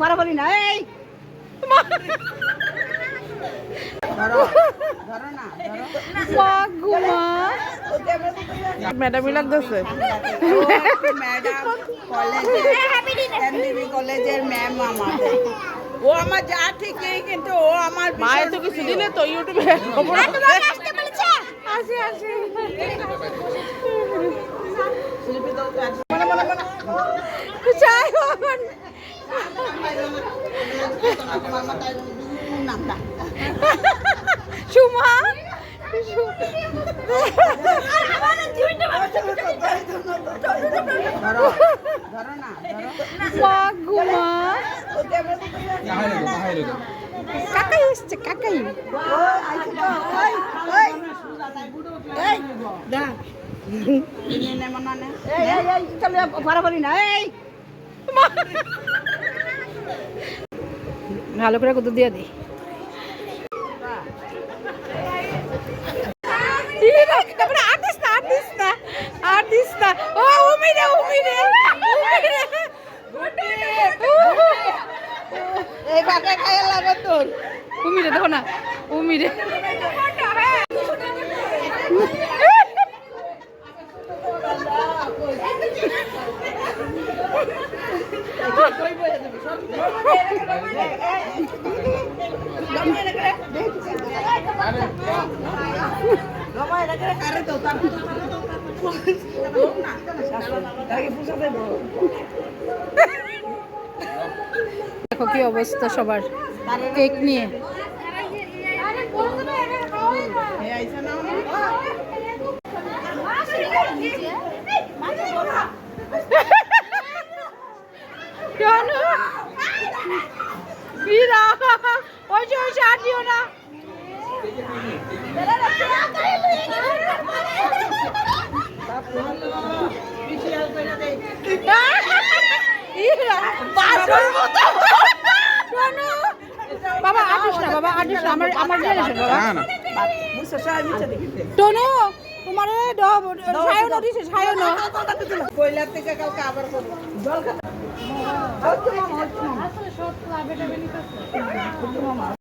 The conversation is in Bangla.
ফারাফারি না এই। ম্যাডামই লাগতেছে ম্যাডাম কলেজের এনবিবি ম্যাম আমাদের ও আমার যা ঠিকই কিন্তু ও আমার মায়ের তো কিছু দিলে তো ইউটিউবে খবর আসে আসে। মনে মনে মনে। হোক নামটা সুমা কাকাই এসছে কাকাই ফারাফারি না এই ভালো করে কত দিয়ে দিই? উমিরে দেখো না উমিরে। দেখো কি অবস্থা সবার কেক নিয়ে। দিও না? বাবা আটিস না বাবা আটিস না আমার আমার জেনারেশন বাবা। টনু তোমার সায়ন দিছে সায়ন কয়লার থেকে কালকে আবার করব জল খাতে